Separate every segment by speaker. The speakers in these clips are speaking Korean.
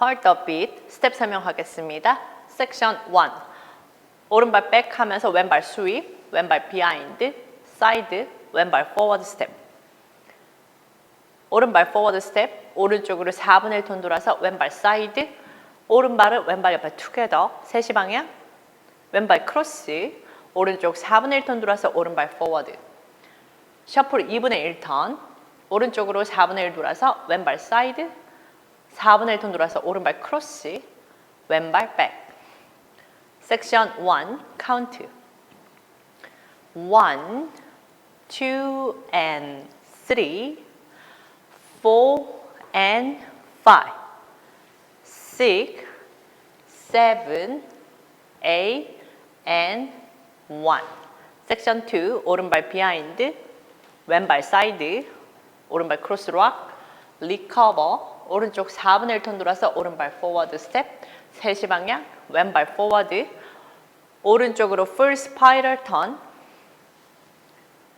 Speaker 1: heartbeat 스텝 설명하겠습니다. 섹션 1 오른발 백 하면서 왼발 스윕, 왼발 비하인드, 사이드, 왼발 포워드 스텝 오른발 포워드 스텝, 오른쪽으로 4분의 1톤 돌아서 왼발 사이드 오른발을 왼발 옆에 투게더, 3시 방향 왼발 크로스, 오른쪽 4분의 1톤 돌아서 오른발 포워드 셔플 2분의 1턴, 오른쪽으로 4분의 1 돌아서 왼발 사이드, 4분의 1톤 돌아서 오른발 크로스, 왼발 백. 섹션 1, 카운트. 1, 2 and 3, 4 and 5, 6, 7, 8 and 1. 섹션 2, 오른발 비하인드, 왼발 사이드, 오른발 크로스락, 리커버, 오른쪽 4분의 1톤 돌아서 오른발 포워드 스텝 3시 방향 왼발 포워드 오른쪽으로 풀 스파이럴 턴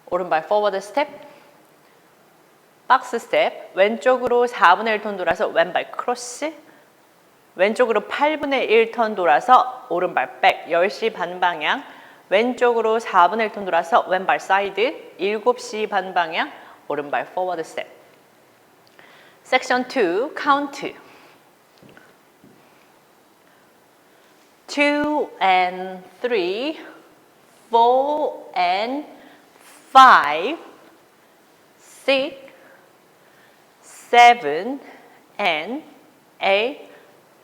Speaker 1: 오른발 포워드 스텝 박스 스텝 왼쪽으로 4분의 1톤 돌아서 왼발 크로스 왼쪽으로 8분의 1턴 돌아서 오른발 백 10시 반 방향 왼쪽으로 4분의 1톤 돌아서 왼발 사이드 7시 반 방향 오른발 포워드 스텝 Section 2, count 2. 2 and 3, 4 and 5, 6, 7 and 8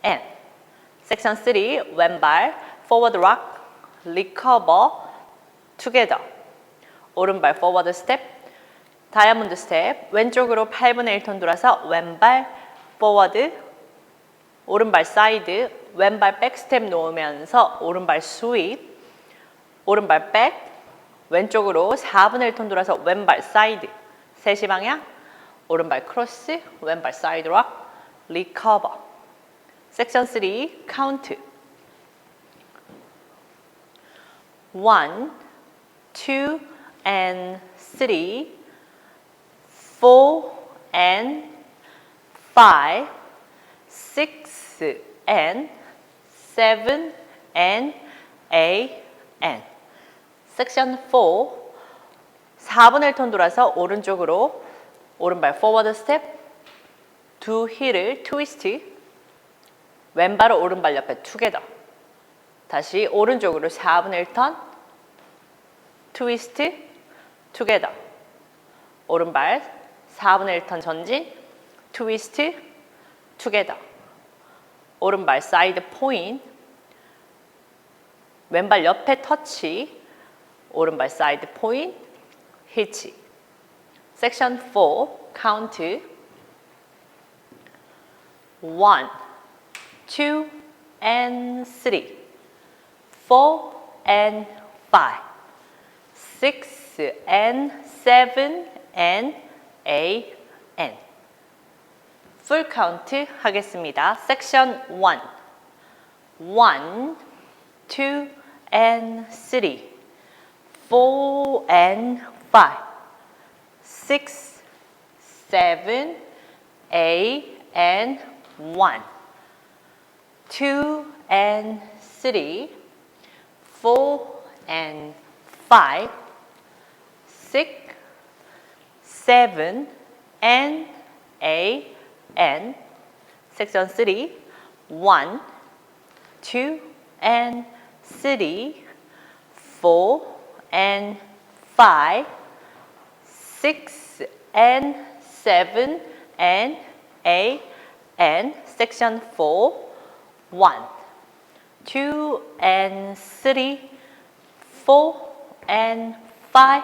Speaker 1: and. Section 3, 왼발, forward rock, recover, together. 오른발 forward step, 다이아몬드 스텝 왼쪽으로 8분의 1톤 돌아서 왼발 포워드 오른발 사이드 왼발 백 스텝 놓으면서 오른발 스윗 오른발 백 왼쪽으로 4분의 1톤 돌아서 왼발 사이드 3시 방향 오른발 크로스 왼발 사이드락 리커버 섹션 3 카운트 1 2 and 3 and five, six and seven and eight and 섹션 4 4분의 1톤 돌아서 오른쪽으로 오른발 forward step 두 힐을 twist 왼발 오른발 옆에 together 다시 오른쪽으로 4분의 1턴 트위스트 투게더 오른발 4분의 1턴 전진, 트위스트, 투게더. 오른발 사이드 포인, 왼발 옆에 터치, 오른발 사이드 포인, 히치. 섹션 4, 카운트. 1, 2, and 3, 4, and 5, 6, and 7, and A, N. Full count 하겠습니다. Section 1. 1, 2, and city, 4 and 5. 6, 7, 8, and 1. 2 and city, 4 and 5. 6, seven, N, A, section on city, one, two, and city, four, and five, six, and seven, and A, and section four, one, two, and city, four, and five,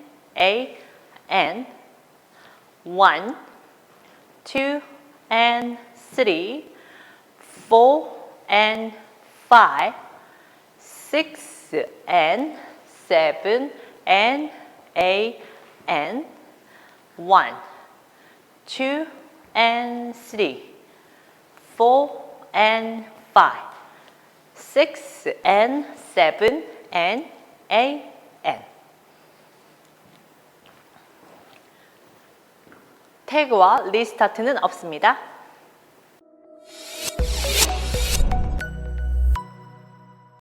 Speaker 1: A and one, two and three, four and five, six and seven and an and one, two and three, four and five, six and seven and A, N. One, two, and three, four, and five, six, and seven, and A. 태그와 리스타트는 없습니다.